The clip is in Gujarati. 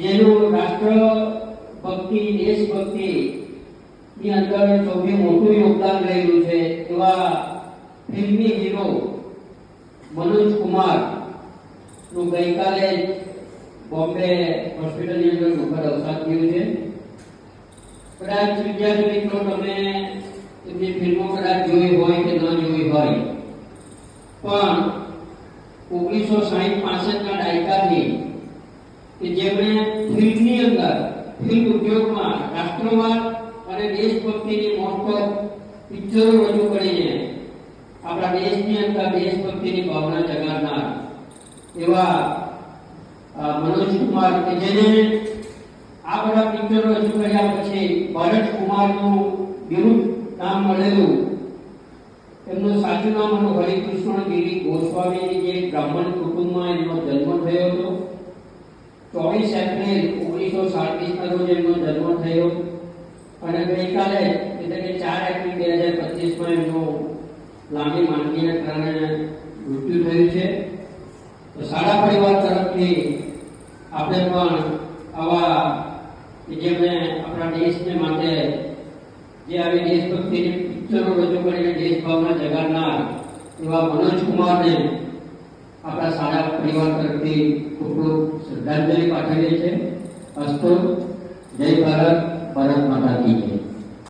જેનું રાષ્ટ્રભક્તિ દેશભક્તિ ની અંદર સૌથી મોટું યોગદાન રહેલું છે એવા ફિલ્મી મનોજ કુમાર નું ગઈકાલે જ બોમ્બે હોસ્પિટલની અંદર દુઃખદ અવસાન થયું છે. કદાચ વિદ્યાર્થી મિત્રો તમે એમની ફિલ્મો કદાચ જોઈ હોય કે ન જોઈ હોય. પણ ઓગણીસો સાહીઠ પાસઠના દાયકાથી કે જેમણે ફિલ્મની અંદર, ફિલ્મ ઉદ્યોગમાં રાષ્ટ્રવાદ અને દેશભક્તિની મોટો પિક્ચરો રજૂ કરીને આપણા દેશની અંદર દેશભક્તિની ભાવના જગાડનાર એવા મનોજ કુમાર કે જેને આ બધા પિક્ચરો રજૂ કર્યા પછી ભરત કુમારનું વિરુદ્ધ નામ મળેલું. એમનું સાચું નામ હતું હરિકૃષ્ણ ગિરી ગોસ્વામી જે બ્રાહ્મણ કુટુંબમાં એમનો જન્મ થયો હતો. ચોવીસ એપ્રિલ ઓગણીસો સાડત્રીસના રોજ એમનો જન્મ થયો. અને ગઈકાલે, એટલે કે ચાર એપ્રિલ બે હજાર પચીસમાં એમનું લાંબી માંદગીને કારણે મૃત્યુ થયું છે. શાળા પરિવાર તરફથી આપણે પણ આવા જે મેં આપણા દેશને માટે જે આવી દેશભક્તિની પિક્ચરો રજૂ કરીને દેશભાવના જગાડનાર એવા મનોજ કુમારને આપણા શાળા પરિવાર તરફથી ખૂબ ખૂબ શ્રદ્ધાંજલિ પાઠવીએ છીએ. અસ્તુ. જય ભારત ભારત માતા કી જય.